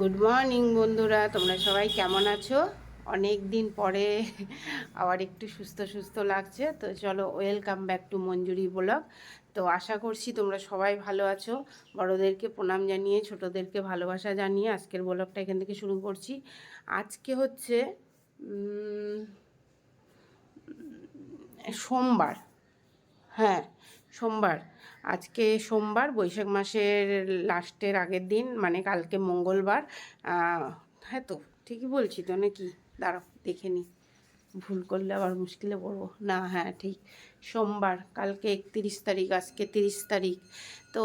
Good morning বন্ধুরা। তোমরা সবাই কেমন আছো? অনেক দিন পরে আবার একটু সুস্থ সুস্থ লাগছে। তো চলো welcome back to Manjuri blog. তো আশা করছি তোমরা সবাই ভালো আছো। বড়োদেরকে প্রণাম জানিয়ে, ছোটোদেরকে ভালোবাসা জানিয়ে আজকের ব্লগটা এখান থেকে শুরু করছি। আজকে হচ্ছে সোমবার। হ্যাঁ সোমবার। আজকে সোমবার, বৈশাখ মাসের লাস্টের আগের দিন মানে কালকে মঙ্গলবার হ্যাঁ তো, ঠিকই বলছি তো নাকি? দাঁড়াও, দেখে নি। ভুল করলে আবার মুশকিলে পড়ব। না হ্যাঁ ঠিক। সোমবার, কালকে একত্রিশ তারিখ, আজকে তিরিশ তারিখ। তো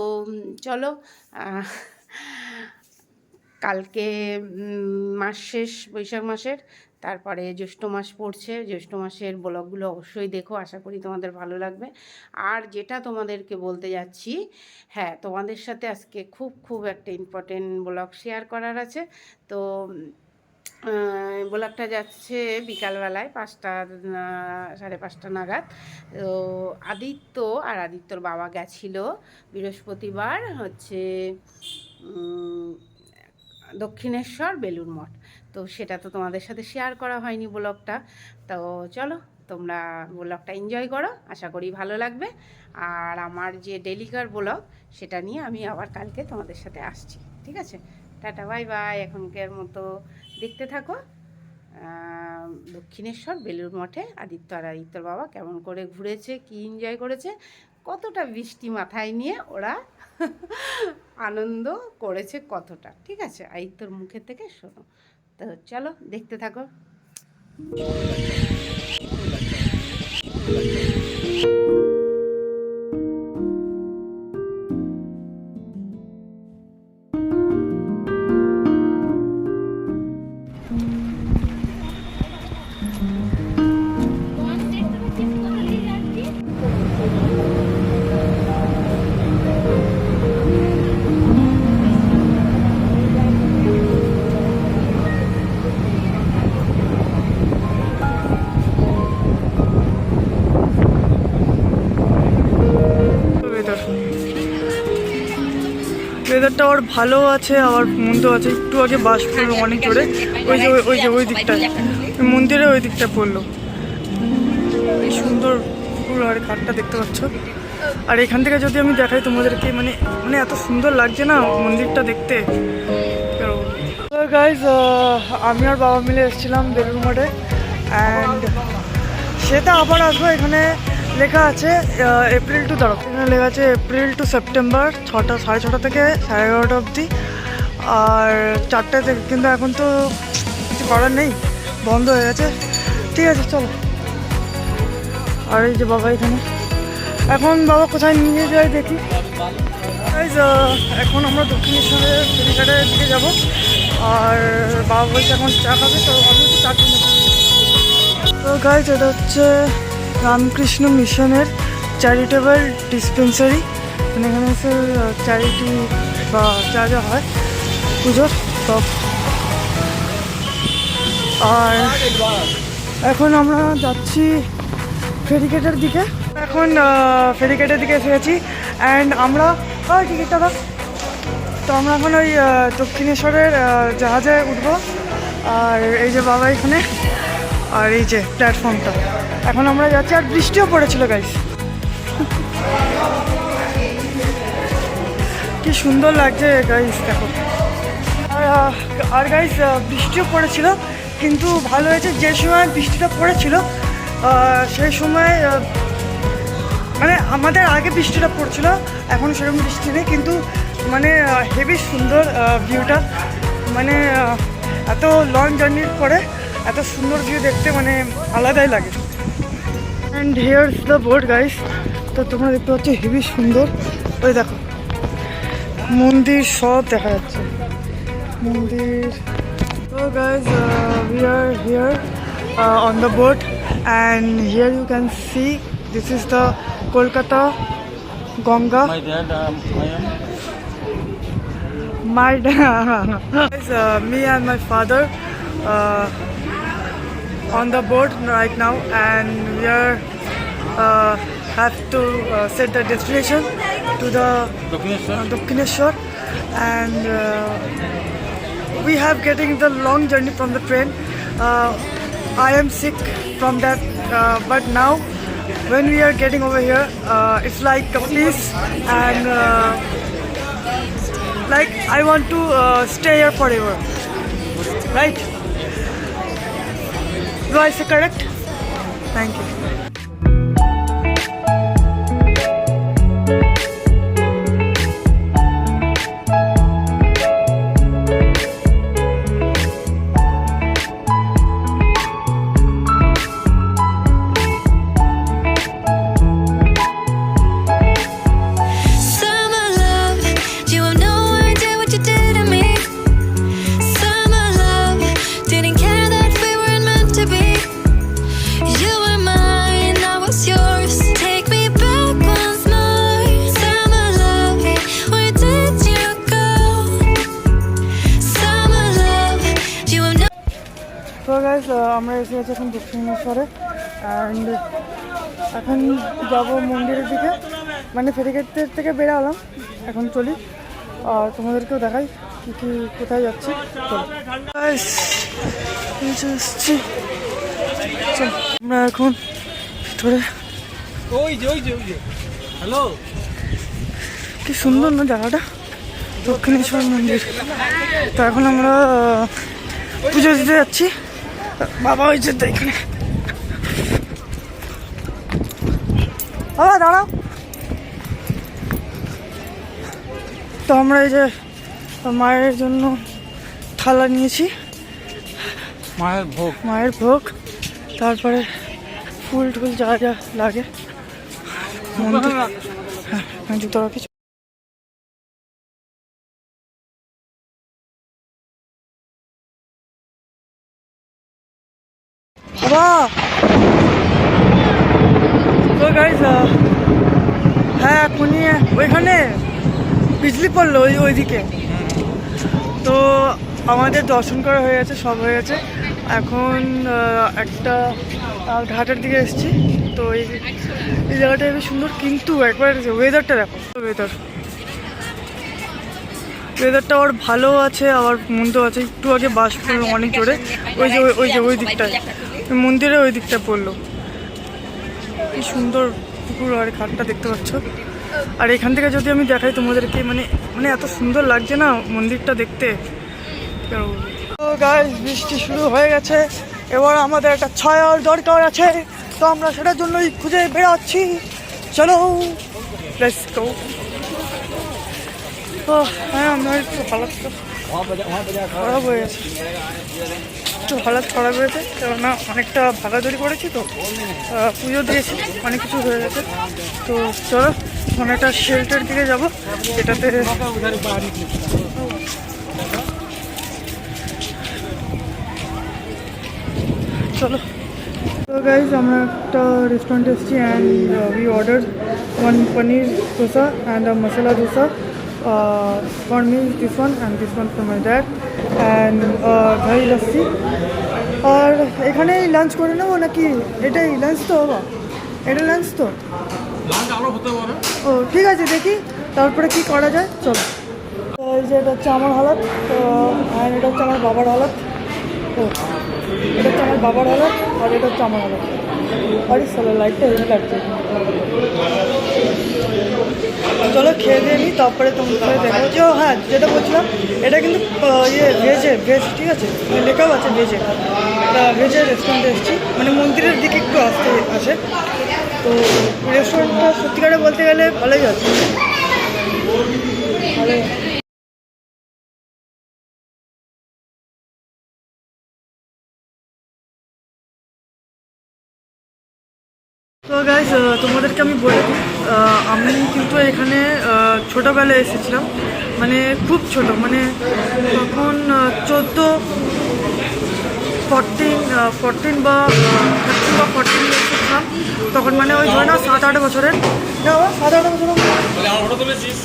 চলো কালকে মাস শেষ, বৈশাখ মাসের। তারপরে জ্যৈষ্ঠ মাস পড়ছে, জ্যৈষ্ঠ মাসের ব্লগগুলো অবশ্যই দেখো, আশা করি তোমাদের ভালো লাগবে। আর যেটা তোমাদেরকে বলতে যাচ্ছি হ্যাঁ তোমাদের সাথে আজকে খুব খুব একটা ইম্পর্টেন্ট ব্লগ শেয়ার করার আছে। তো ব্লগটা যাচ্ছে বিকালবেলায় পাঁচটা সাড়ে পাঁচটা নাগাদ। তো আদিত্য আর আদিত্যর বাবা গেছিল বৃহস্পতিবার হচ্ছে দক্ষিণেশ্বর বেলুর মঠ। তো সেটা তো তোমাদের সাথে শেয়ার করা হয়নি ব্লগটা তো চলো, তোমরা ব্লগটা এনজয় করো, আশা করি ভালো লাগবে। আর আমার যে ডেলিকার ব্লগ সেটা নিয়ে আমি আবার কালকে তোমাদের সাথে আসছি, ঠিক আছে? টাটা বাই বাই এখনকার মতো দেখতে থাকো। দক্ষিণেশ্বর বেলুর মঠে আদিত্য আর আদিত্যর বাবা কেমন করে ঘুরেছে, কি এনজয় করেছে, কতটা বৃষ্টি মাথায় নিয়ে ওরা আনন্দ করেছে কতটা, ঠিক আছে? আদিত্যর মুখের থেকে শোনো। তো চলো দেখতে থাকো। ওয়েদার আবার ভালো আছে আবার মন্দ আছে। একটু আগে বাস পড়ল অনেক জোরে। ওই যে ওই যে ওই দিকটায় মন্দিরে ওই দিকটা পড়ল। এই সুন্দর পুরো আর ঘাটটা দেখতে পাচ্ছ। আর এখান থেকে যদি আমি দেখাই তোমাদেরকে মানে মানে এত সুন্দর লাগছে না মন্দিরটা দেখতে। গাইজ আমি আর বাবা মিলে এসেছিলাম বেলুর মঠে। অ্যান্ড সেটা আবার আসব এখানে। লেখা আছে এপ্রিল টু দাঁড়াও, এখানে লেখা আছে এপ্রিল টু সেপ্টেম্বর ছটা, সাড়ে ছটা থেকে সাড়ে এগারোটা অবধি। আর চারটে থেকে কিন্তু এখন তো কিছু করার নেই, বন্ধ হয়ে গেছে। ঠিক আছে, চলো। আর এই যে বাবা এখানে। এখন বাবা কোথায় নিয়ে যায় দেখি। এখন আমরা দক্ষিণেশ্বরের ফেরিঘাটের দিকে যাব। আর বাবা বলছে এখন চা খাবে, তো আমি চা কিনে তো গাইজ এটা হচ্ছে রামকৃষ্ণ মিশনের চ্যারিটেবল ডিসপেন্সারি মানে এখানে এসে চ্যারিটি বা যা যা হয়, পুজোর সব। আর এখন আমরা যাচ্ছি ফেরিকেটের দিকে। এখন ফেরিকেটের দিকে এসে গেছি। অ্যান্ড আমরা ওই টিকিটটা দাও তো আমরা এখন ওই দক্ষিণেশ্বরের জাহাজে উঠবো। আর এই যে বাবা এখানে, আর এই যে প্ল্যাটফর্মটা এখন আমরা যাচ্ছি আর বৃষ্টিও পড়েছিল গাইস কি সুন্দর লাগছে গাইস দেখো। আর, গাইস বৃষ্টিও পড়েছিল কিন্তু ভালো হয়েছে যে সময় বৃষ্টিটা পড়েছিল সেই সময় মানে আমাদের আগে বৃষ্টিটা পড়ছিল এখন সেরকম বৃষ্টি নেই কিন্তু মানে হেভি সুন্দর ভিউটা মানে এত লং জার্নির পরে এত সুন্দর ভিউ দেখতে মানে আলাদাই লাগে। And here's the board guys তো তোমরা দেখতে পাচ্ছ হেভি সুন্দর। ওই দেখো মন্দির সব দেখা যাচ্ছে। মন্দির। তো guys we are here on the boat and here you can see this is the Kolkata Ganga My Guys, uh, me and my father uh, on the boat right now and we are uh, have to uh, set the destination to the Dopineshwar. uh, and uh, we have getting the long journey from the train. Uh, I am sick from that, uh, but now when we are getting over here, uh, it's like a peace and uh, like I want to uh, stay here forever. Right? Do I correct? Thank you. আমরা এসে গেছি এখন দক্ষিণেশ্বরে। And এখন যাব মন্দিরের দিকে। মানে ফেরিঘাটের থেকে বেরালাম এখন চলি। আর তোমাদেরকেও দেখাই কি কি কোথায় যাচ্ছি। এসছি। আমরা এখন ভিতরে। ওই যে ওই যে ওই যে। হ্যালো। কি সুন্দর না জায়গাটা? দক্ষিণেশ্বর মন্দির। তো এখন আমরা পুজো দিতে যাচ্ছি। বাবা হয়েছে তো এখানে বাবা দাঁড়াও। তো আমরা এই যে মায়ের জন্য থালা নিয়েছি। মায়ের ভোগ। মায়ের ভোগ। তারপরে ফুল টুল যা যা লাগে। মন্দির হ্যাঁ জুতো রাখি বাবা তো গাইজ হ্যাঁ এখনই ওইখানে বিজলি পড়ল ওই ওইদিকে। তো আমাদের দর্শন করা হয়ে গেছে, সব হয়ে গেছে। এখন একটা ঘাটের দিকে এসেছি। তো এই এই জায়গাটা বেশ সুন্দর, কিন্তু একবার ওয়েদারটা দেখো। ওয়েদার ওয়েদারটা আবার ভালো আছে, আবার মন্দ আছে। একটু আগে বাস পড়ল অনেক জোরে। ওই যে, ওই- ওই যে ওই দিকটায় মন্দিরে ওই দিকটা পড়ল। কি সুন্দর পুকুর আর ঘাটটা দেখতে পাচ্ছ। আর এখান থেকে যদি আমি দেখাই তোমাদেরকে মানে মানে এত সুন্দর লাগছে না মন্দিরটা দেখতে। তো গাইস বৃষ্টি শুরু হয়ে গেছে। এবার আমাদের একটা ছায়ার দরকার আছে। তো আমরা সেটার জন্যই খুঁজে বেড়াচ্ছি। চলো হ্যাঁ আমার একটু ভালো খারাপ হয়ে গেছে। একটু হালাত খারাপ হয়েছে, কেননা অনেকটা ভাগাদড়ি করেছি তো পুজো দিয়েছি, অনেক কিছু হয়ে গেছে। তো চলো মানে একটা শেল্টার দিকে যাব এটাতে চলো। তো গাইজ আমরা একটা রেস্টুরেন্ট এসেছি and we order one paneer dosa and masala dosa for me this one and this one for my dad and dahi lassi আর এখানেই লাঞ্চ করে নেব নাকি? এটাই লাঞ্চ তো বাবা। এটা লাঞ্চ তো। ও ঠিক আছে দেখি। তারপরে কি করা যায়? চলো। তো এই যে এটা হচ্ছে আমার হালত। তো আর এটা হচ্ছে আমার বাবার হালত। ও এটা হচ্ছে আমার বাবার হালত আর এটা হচ্ছে আমার হালত। আরে চলো লাইটটা হেভি লাগছে। চলো খেয়ে দিয়ে নিই তারপরে তোমাদের দেখা হচ্ছে ও হ্যাঁ যেটা বলছিলাম, এটা কিন্তু ইয়ে ভেজে ভেজ ঠিক আছে? লেখাও আছে ভেজে তা ভেজের রেস্টুরেন্টে এসেছি। মানে মন্দিরের দিকে একটু আসতে আসে। তো রেস্টুরেন্টটা সত্যিকারে বলতে গেলে ভালোই আছে। তো গাইস তোমাদেরকে আমি বলে দিই আমি কিন্তু এখানে ছোটোবেলায় এসেছিলাম। মানে খুব ছোট মানে তখন চোদ্দ ফরটিন ফরটিন বা থার্টিন বা ফরটিন এসেছিলাম। তখন মানে ওই ধরে না সাত আট বছরের। না সাত আট বছরের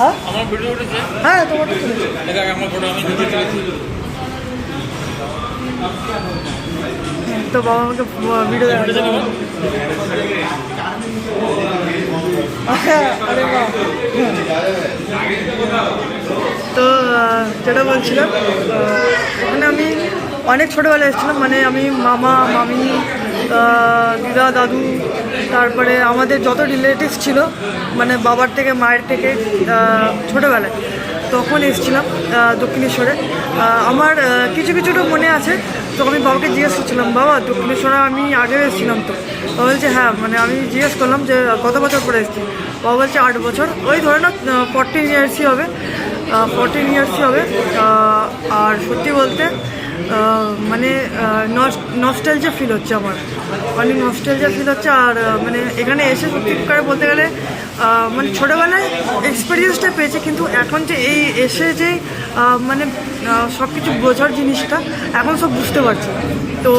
হ্যাঁ? আমার ভিডিও উঠেছে? হ্যাঁ তোমার তো। দেখ বাবা আমাকে ভিডিও বাহ তো যেটা বলছিলাম আহ, আমি অনেক ছোটোবেলায় এসেছিলাম মানে আমি মামা মামি দিদা দাদু তারপরে আমাদের যত রিলেটিভস ছিল মানে বাবার থেকে মায়ের থেকে ছোটোবেলায় তখন এসেছিলাম দক্ষিণেশ্বরে। আমার কিছু কিছুটা মনে আছে তো আমি বাবাকে জিজ্ঞেস করছিলাম, বাবা দক্ষিণেশ্বরে আমি আগে এসেছিলাম তো। বলছে হ্যাঁ মানে আমি জিজ্ঞেস করলাম যে, কত বছর পরে এসেছি? বাবা বলছে, আট বছর। ওই ধরে না ফর্টিন ইয়ার্সই হবে। ফর্টিন ইয়ার্সই হবে। আর সত্যি বলতে মানে নস্টালজা ফিল হচ্ছে আমার। অনেক নস্টালজা ফিল হচ্ছে আর মানে এখানে এসে সত্যি করে বলতে গেলে মানে ছোটোবেলায় এক্সপিরিয়েন্সটা পেয়েছে, কিন্তু এখন যে এই এসে যে মানে সব কিছু বোঝার জিনিসটা এখন সব বুঝতে পারছি। তো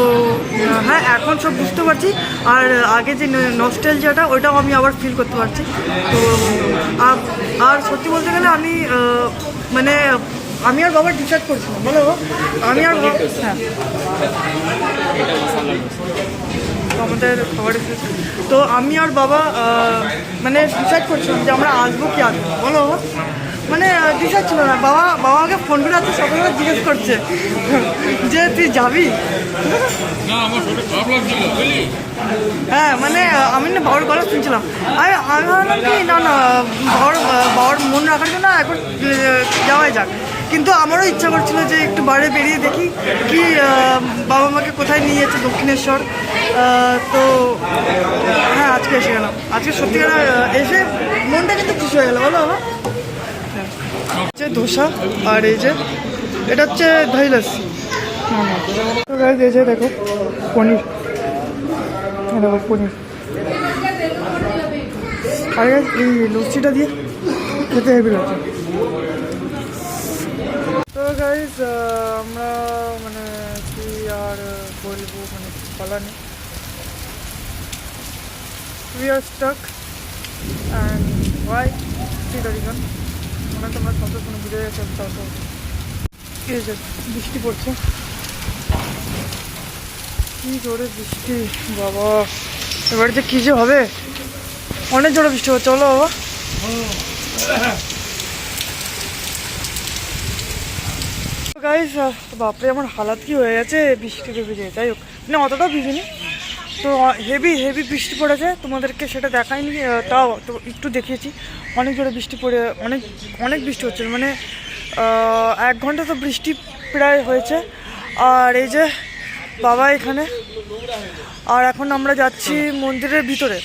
হ্যাঁ এখন সব বুঝতে পারছি। আর আগে যে নস্টেলজাটা ওটাও আমি আবার ফিল করতে পারছি। তো আর সত্যি বলতে গেলে আমি মানে আমি আর বাবা ডিসাইড করছিলাম বলো, আমি আর হ্যাঁ। আমাদের খাবার তো আমি আর বাবা মানে ডিসাইড করছিলাম যে আমরা আসব কি আসব। বলো? মানে ডিসাইড ছিল না। বাবা বাবাকে ফোন করে আছে সকালবেলা জিজ্ঞেস করছে যে তুই যাবি? হ্যাঁ মানে আমি না বাবার গলা শুনছিলাম। আমি আমি ভাবলাম কি না না বাবার বাবার মন রাখার জন্য এখন যাওয়াই যাক। কিন্তু আমারও ইচ্ছা করছিল যে একটু বাইরে বেরিয়ে দেখি কি বাবা মাকে কোথায় নিয়ে যাচ্ছে দক্ষিণেশ্বর। তো হ্যাঁ আজকে এসে গেলাম। আজকে সত্যিকার এসে মনটা কিন্তু খুশি হয়ে গেল। বলো বাবা। হচ্ছে ধোসা আর এই যে এটা হচ্ছে দই লস্যি তো guys, এই যে দেখো পনির। দেখো পনির। আর guys, এই লস্যিটা দিয়ে খেতে হেভি লাগছে। তো গাইজ আমরা মানে কি আর বলব মানে বলা নেই। আর stuck and why the reason বৃষ্টি পড়ছে। কি জোরে বৃষ্টি, বাবা। এবার যে কি যে হবে? অনেক জোরে বৃষ্টি হচ্ছে, চলো বাবা। গাইস বাপরে, আমার হালাত কি হয়ে গেছে? বৃষ্টিতে ভিজে, যাই হোক। মানে অতটাও ভিজিনি তো হেভি হেভি বৃষ্টি পড়েছে। তোমাদেরকে সেটা দেখায়নি তাও তো একটু দেখিয়েছি। অনেক জোরে বৃষ্টি পড়ে অনেক অনেক বৃষ্টি হচ্ছে। মানে এক ঘণ্টা তো বৃষ্টি প্রায় হয়েছে। আর এই যে বাবা এখানে। আর এখন আমরা যাচ্ছি মন্দিরের ভিতরে।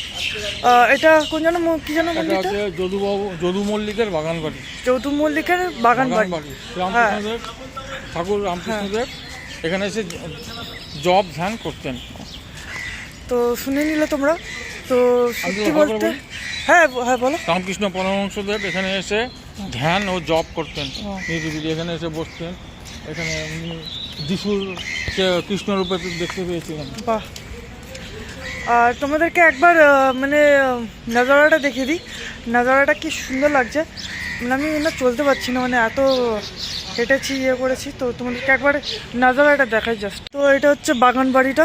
এটা কোন যেন কি যেন মন্দিরটা? যদুবাবু যদু মল্লিকের বাগান বাড়ি। চৌধু মল্লিকের বাগান বাড়ি। বাড়ি। হ্যাঁ। ঠাকুর রামকৃষ্ণদেব এখানে এসে জব ধ্যান করতেন। তো শুনে নিলে তোমরা। তো সত্যি বলতে হ্যাঁ হ্যাঁ বলো। রামকৃষ্ণ পরমহংসদেব এখানে এসে ধ্যান ও জব করতেন। নিরিবিলি এখানে এসে বসতেন। এখানে যিশুর কৃষ্ণরূপে দেখতে পেয়েছিলেন। বাহ। আর তোমাদেরকে একবার মানে নাজারাটা দেখিয়ে দিই। নাজারাটা কি সুন্দর লাগছে। মানে আমি না চলতে পারছি না মানে এত হেঁটেছি ইয়ে করেছি। তো তোমাদেরকে একবার নাজারাটা দেখাই জাস্ট তো এটা হচ্ছে বাগান বাড়িটা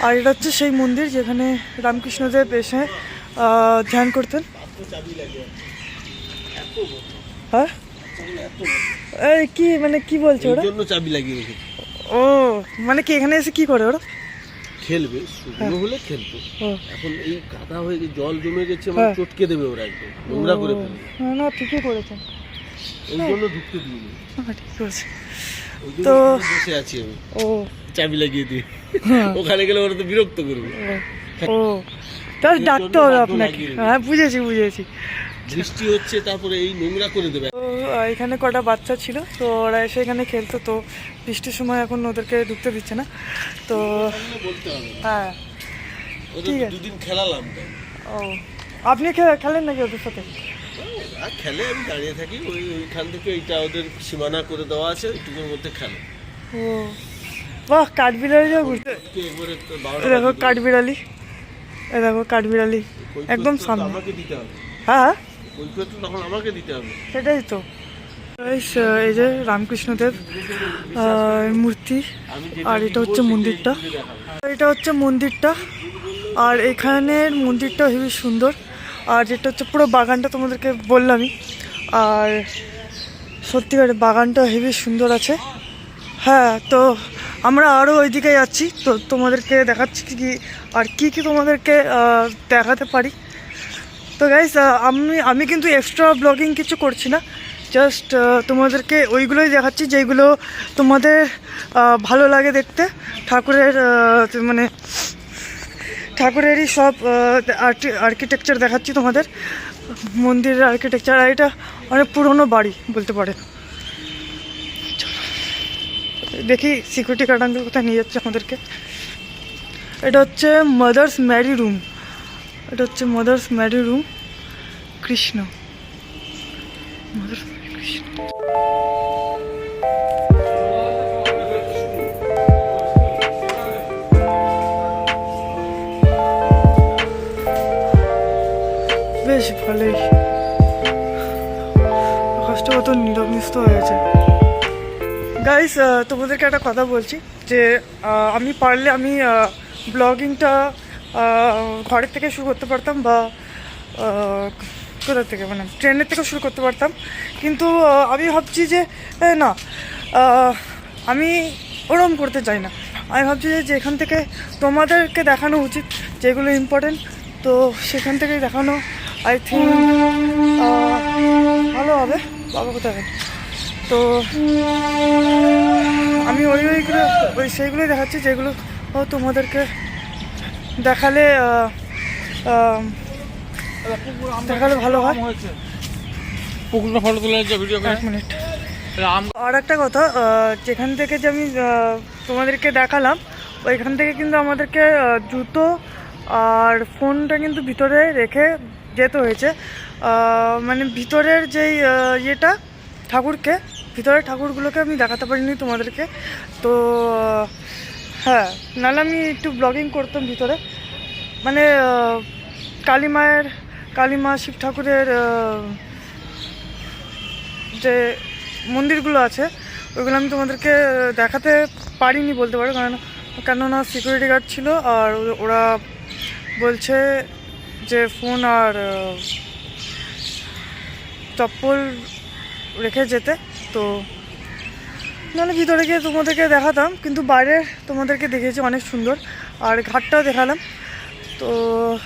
আর এটা হচ্ছে সেই মন্দির যেখানে রামকৃষ্ণদেব এসে ধ্যান করতেন। হ্যাঁ এই কি মানে কি বলছে ওরা? জন্য চাবি লাগিয়ে রেখেছি। ও মানে কি এখানে এসে কি করে ওরা? খেলবে শুকনো হলে খেলতো। এখন এই কাদা হয়ে গেছে জল জমে গেছে মানে হ্যাঁ। চটকে দেবে ওরা একদম নোংরা করে ফেলবে। হ্যাঁ, না ঠিকই করেছেন। এই জন্য ঢুকতে দিইনি। হ্যাঁ, ঠিক করেছে তো- বসে আছি আমি। ও চাবি লাগিয়ে দিই। ওখানে গেলে ওরা তো বিরক্ত করবে। ও তাহলে ডাকতে হবে আপনাকে। হ্যাঁ বুঝেছি বুঝেছি। বৃষ্টি হচ্ছে তারপরে এই নোংরা করে দেবে। এখানে কটা বাচ্চা ছিল তো ওরা এসে এখানে খেলতো তো বৃষ্টির সময় এখন ওদেরকে ঢুকতে দিচ্ছে না। তো হ্যাঁ ঠিক আছে। দুদিন খেলালাম ও আপনি খেলেন নাকি ওদের সাথে? খেলে আমি দাঁড়িয়ে থাকি ওই ওইখান থেকে এইটা ওদের সীমানা করে দেওয়া আছে ওইটুকুর মধ্যে খেলে। ও বাহ কাঠবিড়ালি যাও ঘুরতে দেখো কাঠবিড়ালি। এ দেখো কাঠবিড়ালি। একদম সামনে। হ্যাঁ হ্যাঁ। সেটাই তো। এই যে রামকৃষ্ণদেব মূর্তি আর এটা হচ্ছে মন্দিরটা। এটা হচ্ছে মন্দিরটা। আর এখানের মন্দিরটা হেবি সুন্দর। আর যেটা হচ্ছে পুরো বাগানটা তোমাদেরকে বললামই। আর সত্যিকার বাগানটা হেবি সুন্দর আছে। হ্যাঁ তো আমরা আরও ওইদিকে যাচ্ছি। তো তোমাদেরকে দেখাচ্ছি কি কি আর কি কি তোমাদেরকে দেখাতে পারি। তো গাইস আমি আমি কিন্তু এক্সট্রা ব্লগিং কিছু করছি না। জাস্ট তোমাদেরকে ওইগুলোই দেখাচ্ছি, যেগুলো তোমাদের ভালো লাগে দেখতে। ঠাকুরের মানে ঠাকুরেরই সব আর্কিটেকচার দেখাচ্ছি তোমাদের। মন্দিরের আর্কিটেকচার আর এটা অনেক পুরনো বাড়ি বলতে পারে দেখি সিকিউরিটি গার্ড আঙ্কেল কোথায় নিয়ে যাচ্ছে আমাদেরকে। এটা হচ্ছে মাদার্স ম্যারি রুম এটা হচ্ছে mother's Mary room Krishna. Mother's Mary Krishna. Guys তোমাদেরকে একটা কথা বলছি যে আমি পারলে আমি ব্লগিংটা ঘরের থেকে শুরু করতে পারতাম বা কোথা থেকে? মানে ট্রেনের থেকে শুরু করতে পারতাম। কিন্তু আমি ভাবছি যে না আমি ওরম করতে চাই না। আমি ভাবছি যে, যেখান থেকে তোমাদেরকে দেখানো উচিত, যেগুলো ইম্পর্টেন্ট তো সেখান থেকেই দেখানো আই থিঙ্ক ভালো হবে। বাবা কোথায়? তো আমি ওই ওইগুলো ওই সেইগুলোই দেখাচ্ছি যেগুলো তোমাদেরকে দেখালে দেখালে ভালো হয়। হয়েছে পুকুরটা ফটো তুলে ভিডিও এক মিনিট। আর একটা কথা যেখান থেকে যে আমি তোমাদেরকে দেখালাম ওইখান থেকে কিন্তু আমাদেরকে জুতো আর ফোনটা কিন্তু ভিতরে রেখে যেতে হয়েছে। মানে ভিতরের যেই ইয়েটা ঠাকুরকে, ভিতরের ঠাকুরগুলোকে আমি দেখাতে পারিনি তোমাদেরকে। তো হ্যাঁ নাহলে আমি একটু ব্লগিং করতাম ভিতরে। মানে কালী মায়ের, কালী মা শিব ঠাকুরের যে মন্দিরগুলো আছে, ওইগুলো আমি তোমাদেরকে দেখাতে পারিনি বলতে পারো। কারণ, কেননা সিকিউরিটি গার্ড ছিল আর ওরা বলছে যে ফোন আর চপ্পল রেখে যেতে, তো নাহলে ভিতরে গিয়ে তোমাদেরকে দেখাতাম, কিন্তু বাইরে তোমাদেরকে দেখেছি অনেক সুন্দর, আর ঘাটটাও দেখালাম। তো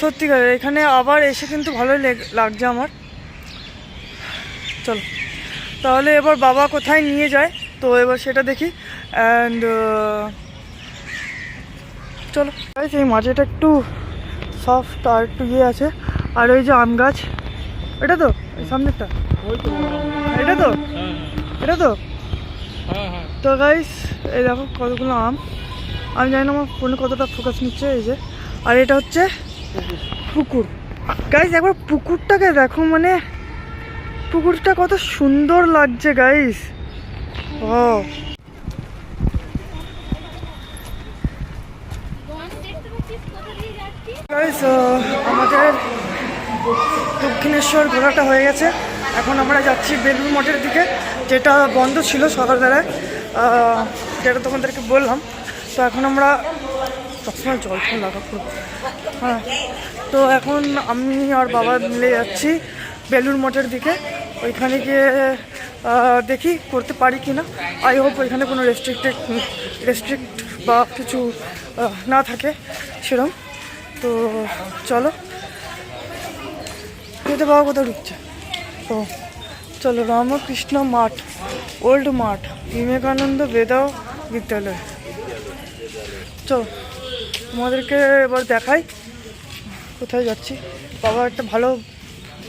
সত্যিকার এখানে আবার এসে কিন্তু ভালোই লেগ- লাগছে আমার। চলো, তাহলে এবার বাবা কোথায় নিয়ে যায়? তো এবার সেটা দেখি অ্যান্ড চলো। এই মাঝেটা একটু সফট আর একটু ইয়ে আছে, আর ওই যে আম গাছ, এটা তো সামনেরটা। এটা তো? হ্যাঁ এটা তো? হ্যাঁ হ্যাঁ। তো গাইস এই দেখো কতগুলো আম। আমি জানি না আমার ফোনে কতটা ফোকাস নিচ্ছে এই যে। আর এটা হচ্ছে পুকুর। গাইস একবার পুকুরটাকে দেখো মানে পুকুরটা কত সুন্দর লাগছে গাইস ও গাইস আমাদের দক্ষিণেশ্বর ঘোরাটা হয়ে গেছে। এখন আমরা যাচ্ছি বেলুর মঠের দিকে, যেটা বন্ধ ছিল সকালবেলায়। যেটা তোমাদেরকে বললাম। তো এখন আমরা সবসময় জল ফল লাগাবো হ্যাঁ। তো এখন আমি আর বাবা মিলে যাচ্ছি বেলুর মঠের দিকে। ওইখানে গিয়ে দেখি করতে পারি কি না আই হোপ ওইখানে কোনো রেস্ট্রিক্টেড রেস্ট্রিক্ট বা কিছু না থাকে সেরম। তো চলো। খেতে পাওয়া কোথাও ঢুকছে? ও, চলো রামকৃষ্ণ মাঠ, ওল্ড মাঠ, বিবেকানন্দ বেদা বিদ্যালয়। চলো, তোমাদেরকে এবার দেখাই কোথায় যাচ্ছি। বাবা একটা ভালো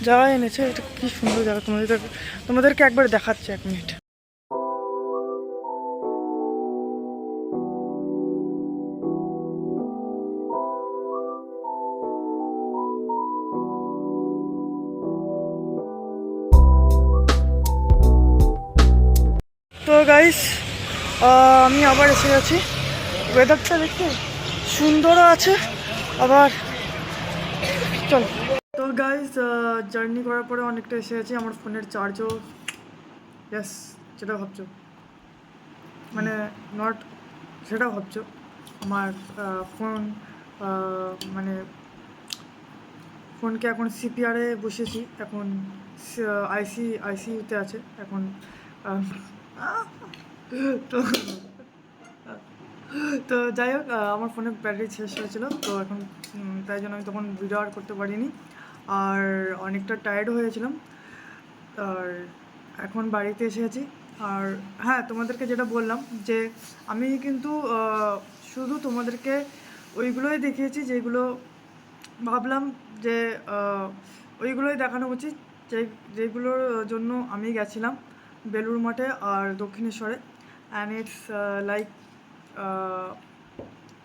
জায়গা এনেছে, এটা কী সুন্দর জায়গা। তোমাদের তোমাদেরকে একবার দেখাচ্ছে এক মিনিট। গাইস আমি আবার এসে গেছি। ওয়েদারটা দেখতে সুন্দরও আছে, আবার চল। তো গাইস জার্নি করার পরে অনেকটা এসে গেছি, আমার ফোনের চার্জও ইয়াস যেটা ভাবছ। মানে নট সেটা ভাবছ। আমার ফোন মানে ফোনকে এখন সিপিআরে বসেছি এখন আইসি আইসিইউতে আছে, এখন তো তো যাই হোক আমার ফোনে ব্যাটারি শেষ হয়েছিল, তো এখন তাই জন্য আমি তখন ভিডিও আর করতে পারিনি। আর অনেকটা টায়ার্ড হয়েছিলাম। আর এখন বাড়িতে এসেছি আর হ্যাঁ তোমাদেরকে যেটা বললাম যে, আমি কিন্তু শুধু তোমাদেরকে ওইগুলোই দেখিয়েছি যেগুলো ভাবলাম যে ওইগুলোই দেখানো উচিত যে, যেগুলোর জন্য আমি গেছিলাম বেলুড় মঠে আর দক্ষিণেশ্বরে। And it's like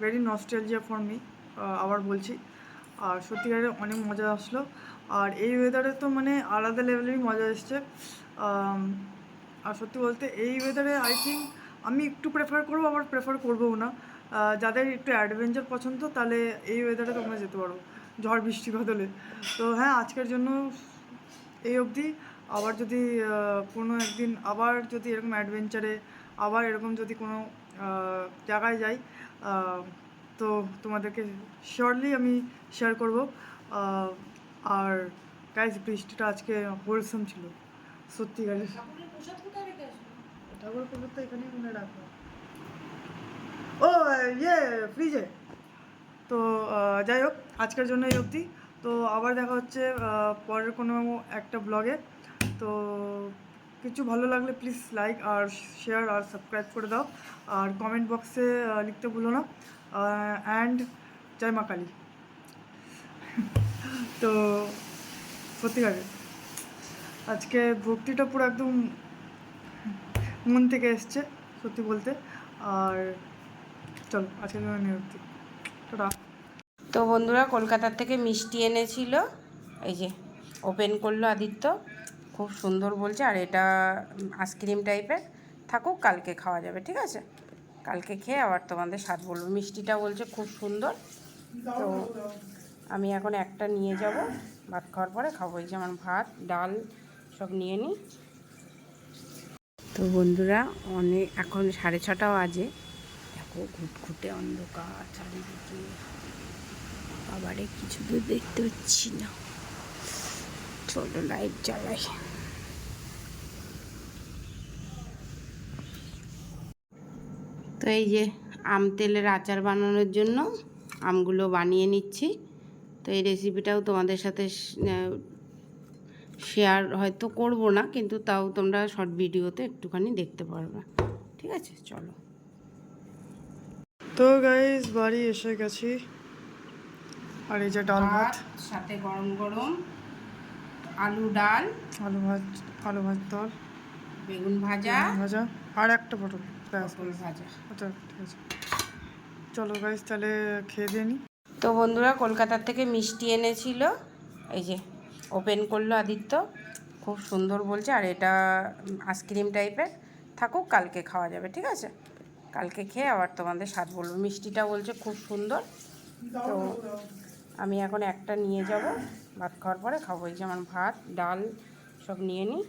very nostalgia for me আবার বলছি। আর সত্যিকারের অনেক মজা আসলো। আর এই ওয়েদারে তো মানে আলাদা লেভেলেরই মজা এসছে। আর সত্যি বলতে এই ওয়েদারে আই থিঙ্ক আমি একটু প্রেফার করব, আবার প্রেফার করবোও না। যাদের একটু অ্যাডভেঞ্চার পছন্দ, তাহলে এই ওয়েদারে তোমরা যেতে পারো। ঝড়, বৃষ্টি, বদলে। তো হ্যাঁ আজকের জন্য এই অবধি। আবার যদি কোনো একদিন আবার যদি এরকম অ্যাডভেঞ্চারে আবার এরকম যদি কোনো জায়গায় যাই তো তোমাদেরকে শিওরলি আমি শেয়ার করব। আর গাইজ বৃষ্টিটা আজকে হোলসম ছিল ঠাকুরের প্রসাদ তো এখানেই মনে রাখো। ও ইয়ে ফ্রিজে তো যাই হোক আজকের জন্য এই অবধি। তো আবার দেখা হচ্ছে পরের কোনো একটা ব্লগে তো কিছু ভালো লাগলে প্লিজ লাইক আর শেয়ার আর সাবস্ক্রাইব করে দাও। আর কমেন্ট বক্সে লিখতে ভুলো না। অ্যান্ড জয় মা কালী। তো সত্যিকারে আজকে ভক্তিটা পুরো একদম মন থেকে এসছে, সত্যি বলতে। আর চলো আজকে টাটা। তো বন্ধুরা, কলকাতার থেকে মিষ্টি এনেছিল। এই যে ওপেন করল আদিত্য। খুব সুন্দর বলছে, আর এটা আইসক্রিম টাইপের। থাকুক, কালকে খাওয়া যাবে, ঠিক আছে? কালকে খেয়ে আবার তোমাদের স্বাদ বলব। মিষ্টিটা বলছে খুব সুন্দর। তো আমি এখন একটা নিয়ে যাব। ভাত খাওয়ার পরে খাব। এই যেমন ভাত, ডাল, সব নিয়ে নিই। তো বন্ধুরা অনেক এখন সাড়ে ছটা বাজে। দেখো, ঘুটঘুটে অন্ধকার চারিদিকে। বাবারে কিছু তো দেখতে পাচ্ছি না। চলো লাইট জ্বালাই। তো এই যে আম তেলের আচার বানানোর জন্য আমগুলো বানিয়ে নিচ্ছি। তো এই রেসিপিটাও তোমাদের সাথে শেয়ার হয়তো করব না কিন্তু তাও তোমরা শর্ট ভিডিওতে একটুখানি দেখতে পারবে। ঠিক আছে? চলো। তো গাইজ বাড়ি এসে গেছি। আর এই যে ডাল ভাত। সাথে গরম গরম আলু ডাল আলু ভাত আলু ভাত তল বেগুন ভাজা ভাজা আর একটা পটল। পটল ভাজা। আচ্ছা ঠিক আছে। চলো গাইজ তাহলে খেয়ে দিয়ে নিই তো বন্ধুরা কলকাতার থেকে মিষ্টি এনেছিল। এই যে ওপেন করল আদিত্য। খুব সুন্দর বলছে আর এটা আইসক্রিম টাইপের থাকুক কালকে খাওয়া যাবে ঠিক আছে? কালকে খেয়ে আবার তোমাদের স্বাদ বলব। মিষ্টিটা বলছে খুব সুন্দর। তো আমি এখন একটা নিয়ে যাব। ভাত খাওয়ার পরে খাব। যেমন ভাত ডাল সব নিয়ে নিই।